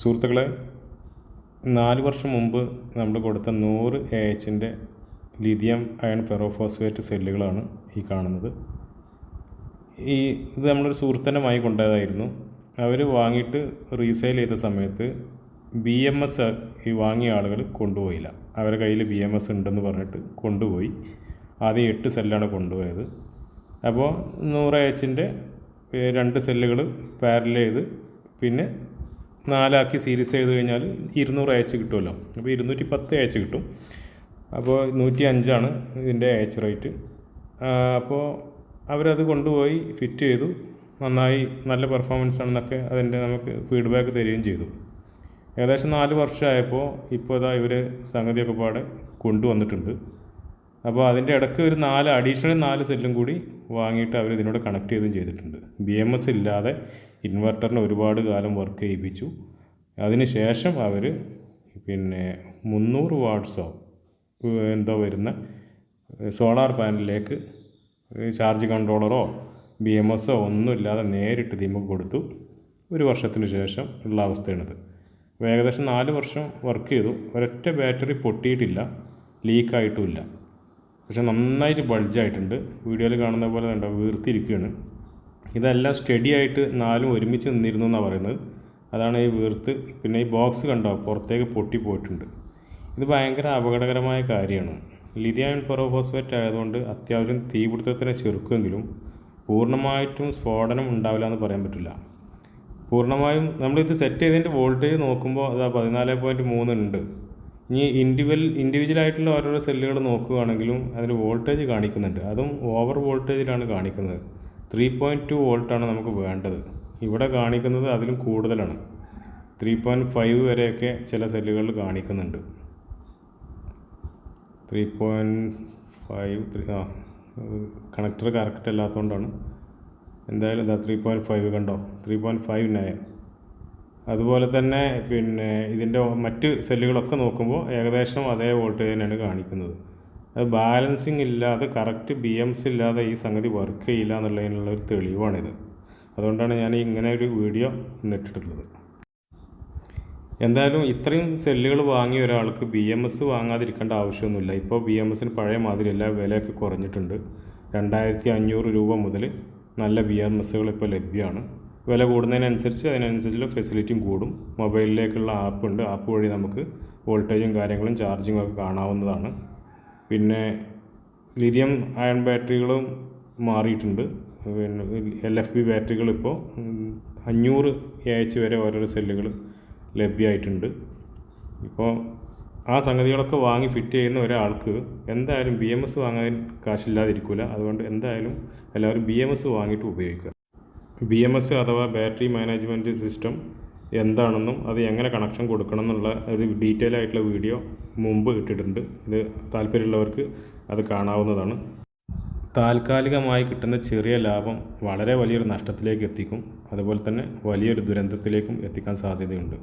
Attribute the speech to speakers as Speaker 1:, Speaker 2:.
Speaker 1: സുഹൃത്തുക്കളെ നാല് വർഷം മുമ്പ് നമ്മൾ കൊടുത്ത നൂറ് എ എച്ചിന്റെ ലിഥിയം അയൺ ഫെറോഫോസ്ഫേറ്റ് സെല്ലുകളാണ് ഈ കാണുന്നത്. ഈ ഇത് നമ്മളൊരു സുഹൃത്തിന്റെ വാങ്ങിക്കൊണ്ടതായിരുന്നു അവർ വാങ്ങിയിട്ട് റീസെയിൽ ചെയ്ത സമയത്ത് ബി എം എസ് ഈ വാങ്ങിയ ആളുകൾ കൊണ്ടുപോയില്ല. അവരുടെ കയ്യിൽ ബി എം എസ് ഉണ്ടെന്ന് പറഞ്ഞിട്ട് കൊണ്ടുപോയി. ആദ്യം എട്ട് സെല്ലാണ് കൊണ്ടുപോയത്. അപ്പോൾ നൂറ് എച്ചിന്റെ രണ്ട് സെല്ലുകൾ പാരൽ ചെയ്ത് പിന്നെ നാലാക്കി സീരീസ് ചെയ്ത് കഴിഞ്ഞാൽ ഇരുന്നൂറ് അയച്ച് കിട്ടുമല്ലോ. അപ്പോൾ ഇരുന്നൂറ്റി പത്ത് അയച്ച് കിട്ടും. അപ്പോൾ നൂറ്റി അഞ്ചാണ് ഇതിന്റെ അയച്ച് റേറ്റ്. അപ്പോൾ അവരത് കൊണ്ടുപോയി ഫിറ്റ് ചെയ്തു. നന്നായി നല്ല പെർഫോമൻസ് ആണെന്നൊക്കെ അതിന്റെ നമുക്ക് ഫീഡ്ബാക്ക് തരികയും ചെയ്തു. ഏകദേശം നാല് വർഷമായപ്പോൾ ഇപ്പോൾ ഇതാ ഇവർ സംഗതിയൊക്കെ പാടെ കൊണ്ടുവന്നിട്ടുണ്ട്. അപ്പോൾ അതിന്റെ ഇടയ്ക്ക് ഒരു നാല് അഡീഷണൽ നാല് സെല്ലും കൂടി വാങ്ങിയിട്ട് അവർ ഇതിനോട് കണക്ട് ചെയ്തും ചെയ്തിട്ടുണ്ട്. ബി എം എസ് ഇല്ലാതെ ഇൻവെർട്ടറിന് ഒരുപാട് കാലം വർക്ക് ചെയ്യിപ്പിച്ചു. അതിനുശേഷം അവർ പിന്നെ മുന്നൂറ് വാട്ട്സോ എന്തോ വരുന്ന സോളാർ പാനലിലേക്ക് ചാർജ് കൺട്രോളറോ ബി എം എസോ ഒന്നുമില്ലാതെ നേരിട്ട് ദീപക്ക് കൊടുത്തു. ഒരു വർഷത്തിന് ശേഷം ഉള്ള അവസ്ഥയാണിത്. ഏകദേശം നാല് വർഷം വർക്ക് ചെയ്തു. ഒരൊറ്റ ബാറ്ററി പൊട്ടിയിട്ടില്ല ലീക്കായിട്ടുമില്ല പക്ഷെ നന്നായിട്ട് ബൾജായിട്ടുണ്ട് വീഡിയോയിൽ കാണുന്ന പോലെ കണ്ടോ വീർത്തിരിക്കുകയാണ്. ഇതെല്ലാം സ്റ്റഡി ആയിട്ട് നാലും ഒരുമിച്ച് നിന്നിരുന്നു എന്നാണ് പറയുന്നത്. അതാണ് ഈ വീർത്ത് പിന്നെ ഈ ബോക്സ് കണ്ടോ പുറത്തേക്ക് പൊട്ടി പോയിട്ടുണ്ട്. ഇത് ഭയങ്കര അപകടകരമായ കാര്യമാണ്. ലിഥിയം ഫെറോഫോസ്ഫേറ്റ് ആയതുകൊണ്ട് അത്യാവശ്യം തീപിടുത്തത്തിനെ ചെറുക്കുമെങ്കിലും പൂർണമായിട്ടും സ്ഫോടനം ഉണ്ടാവില്ല എന്ന് പറയാൻ പറ്റില്ല. പൂർണമായും നമ്മളിത് സെറ്റ് ചെയ്തതിന്റെ വോൾട്ടേജ് നോക്കുമ്പോൾ അതാ പതിനാല് പോയിന്റ് മൂന്ന് ഉണ്ട്. ഇനി ഇൻഡിവിൽ ഇൻഡിവിജ്വൽ ആയിട്ടുള്ള ഓരോരോ സെല്ലുകൾ നോക്കുകയാണെങ്കിലും അതിൽ വോൾട്ടേജ് കാണിക്കുന്നുണ്ട്. അതും ഓവർ വോൾട്ടേജിലാണ് കാണിക്കുന്നത്. ത്രീ പോയിന്റ് ടു വോൾട്ടാണ് നമുക്ക് വേണ്ടത്. ഇവിടെ കാണിക്കുന്നത് അതിലും കൂടുതലാണ്. ത്രീ പോയിന്റ് ഫൈവ് വരെയൊക്കെ ചില സെല്ലുകളിൽ കാണിക്കുന്നുണ്ട്. ത്രീ പോയിന്റ് ഫൈവ് ത്രീ ആ കണക്ടർ കറക്റ്റ് അല്ലാത്തതുകൊണ്ടാണ്. എന്തായാലും ഇതാ ത്രീ പോയിന്റ് ഫൈവ് കണ്ടോ? ത്രീ പോയിന്റ് ഫൈവ് നയൻ അതുപോലെ തന്നെ പിന്നെ ഇതിന്റെ മറ്റ് സെല്ലുകളൊക്കെ നോക്കുമ്പോൾ ഏകദേശം അതേ വോൾട്ടേജ് തന്നെയാണ് കാണിക്കുന്നത്. അത് ബാലൻസിങ് ഇല്ലാതെ കറക്റ്റ് ബി എംസ് ഇല്ലാതെ ഈ സംഗതി വർക്ക് ചെയ്യില്ല എന്നുള്ളതിനുള്ള ഒരു തെളിവാണിത്. അതുകൊണ്ടാണ് ഞാൻ ഇങ്ങനെ ഒരു വീഡിയോ ഇന്നിട്ടിട്ടുള്ളത്. എന്തായാലും ഇത്രയും സെല്ലുകൾ വാങ്ങിയ ഒരാൾക്ക് ബി എം എസ് വാങ്ങാതിരിക്കേണ്ട ആവശ്യമൊന്നുമില്ല. ഇപ്പോൾ ബി എം എസിന് പഴയ മാതിരിയല്ല വിലയൊക്കെ കുറഞ്ഞിട്ടുണ്ട്. രണ്ടായിരത്തി അഞ്ഞൂറ് രൂപ മുതൽ നല്ല ബി എം എസ്സുകൾ ഇപ്പോൾ ലഭ്യമാണ്. വില കൂടുന്നതിനനുസരിച്ച് അതിനനുസരിച്ചുള്ള ഫെസിലിറ്റിയും കൂടും. മൊബൈലിലേക്കുള്ള ആപ്പ് ഉണ്ട്. ആപ്പ് വഴി നമുക്ക് വോൾട്ടേജും കാര്യങ്ങളും ചാർജിങ്ങും ഒക്കെ കാണാവുന്നതാണ്. പിന്നെ ലിഥിയം അയൺ ബാറ്ററികളും മാറിയിട്ടുണ്ട്. പിന്നെ എൽ എഫ് ബി ബാറ്ററികൾ ഇപ്പോൾ അഞ്ഞൂറ് എ എച്ച് വരെ ഓരോരോ സെല്ലുകൾ ലഭ്യമായിട്ടുണ്ട്. ഇപ്പോൾ ആ സംഗതികളൊക്കെ വാങ്ങി ഫിറ്റ് ചെയ്യുന്ന ഒരാൾക്ക് എന്തായാലും ബി എം എസ് വാങ്ങാൻ കാശില്ലാതിരിക്കില്ല അതുകൊണ്ട് എന്തായാലും എല്ലാവരും ബി എം എസ് വാങ്ങിയിട്ട് ഉപയോഗിക്കുക. ബി എം എസ് അഥവാ ബാറ്ററി മാനേജ്മെന്റ് സിസ്റ്റം എന്താണെന്നും അത് എങ്ങനെ കണക്ഷൻ കൊടുക്കണം എന്നുള്ള ഒരു ഡീറ്റെയിൽ ആയിട്ടുള്ള വീഡിയോ മുമ്പ് ഇട്ടിട്ടുണ്ട്. ഇത് താല്പര്യമുള്ളവർക്ക് അത് കാണാവുന്നതാണ്. താൽക്കാലികമായി കിട്ടുന്ന ചെറിയ ലാഭം വളരെ വലിയൊരു നഷ്ടത്തിലേക്ക് എത്തിക്കും. അതുപോലെ തന്നെ വലിയൊരു ദുരന്തത്തിലേക്കും എത്തിക്കാൻ സാധ്യതയുണ്ട്.